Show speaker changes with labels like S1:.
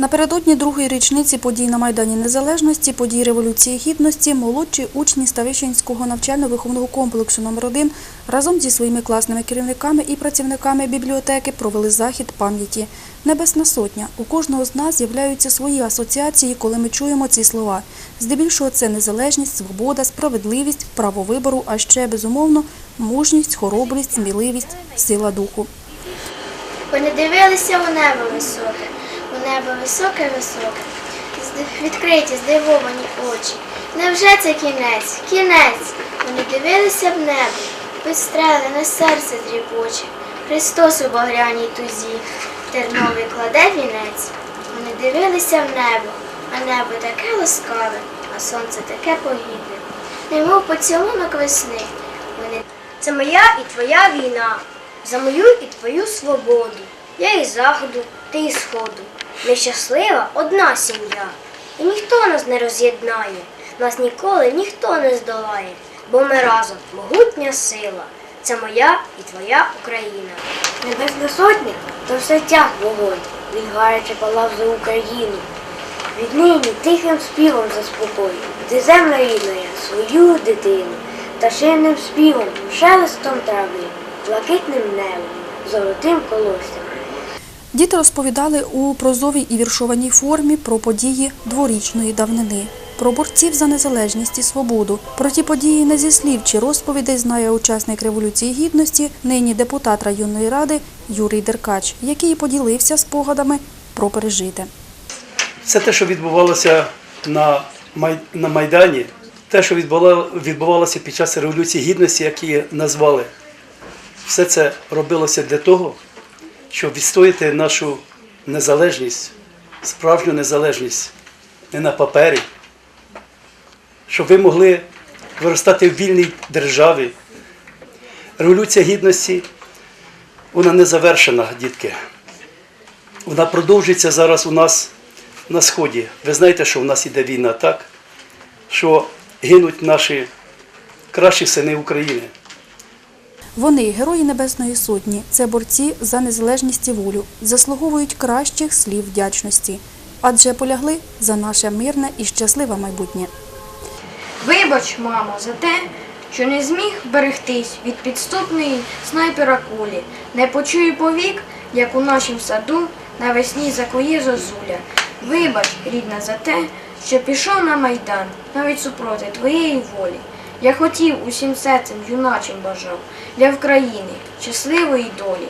S1: Напередодні другої річниці подій на Майдані Незалежності, подій Революції Гідності, молодші учні Ставищенського навчально-виховного комплексу номер 1 разом зі своїми класними керівниками і працівниками бібліотеки провели захід пам'яті. Небесна сотня. У кожного з нас з'являються свої асоціації, коли ми чуємо ці слова. Здебільшого це незалежність, свобода, справедливість, право вибору, а ще безумовно мужність, хоробрість, сміливість, сила духу.
S2: Вони дивилися у небо високе, небо високе, високе, відкриті, здивовані очі. Невже це кінець? Кінець! Вони дивилися в небо, підстрелене серце дріпоче. Христос у багряній тузі, терновий кладе вінець. Вони дивилися в небо, а небо таке ласкаве, а сонце таке погідне. Немов поцілунок весни. Вони
S3: Це моя і твоя війна, за мою і твою свободу. Я із заходу, ти із сходу. Ми щаслива одна сім'я. І ніхто нас не роз'єднає, нас ніколи ніхто не здолає, бо ми разом могутня сила. Це моя і твоя Україна. Небесна сотня то все тяг вогонь, він гаряче палав за Україну. Віднині тихим співом заспокой, ти земля рідна, свою дитину, пташинним співом, шелестом трави, блакитним небом, золотим колоссям.
S1: Діти розповідали у прозовій і віршованій формі про події дворічної давнини, про борців за незалежність і свободу. Про ті події не зі слів чи розповідей знає учасник Революції Гідності, нині депутат районної ради Юрій Деркач, який поділився спогадами про пережите.
S4: Все те, що відбувалося на, на Майдані, те, що відбувало- відбувалося під час Революції Гідності, як її назвали, все це робилося для того, щоб відстояти нашу незалежність, справжню незалежність не на папері, щоб ви могли виростати в вільній державі. Революція Гідності, вона не завершена, дітки. Вона продовжується зараз у нас на сході. Ви знаєте, що в нас іде війна, так? Що гинуть наші кращі сини України.
S1: Вони, герої Небесної Сотні, це борці за незалежність і волю, заслуговують кращих слів вдячності, адже полягли за наше мирне і щасливе майбутнє.
S5: Вибач, мамо, за те, що не зміг берегтись від підступної снайпера кулі. Не почую повік, як у нашім саду навесні закоє зозуля. Вибач, рідна, за те, що пішов на майдан, навіть супроти твоєї волі. Я хотів усім серцем юначим бажав для України щасливої долі.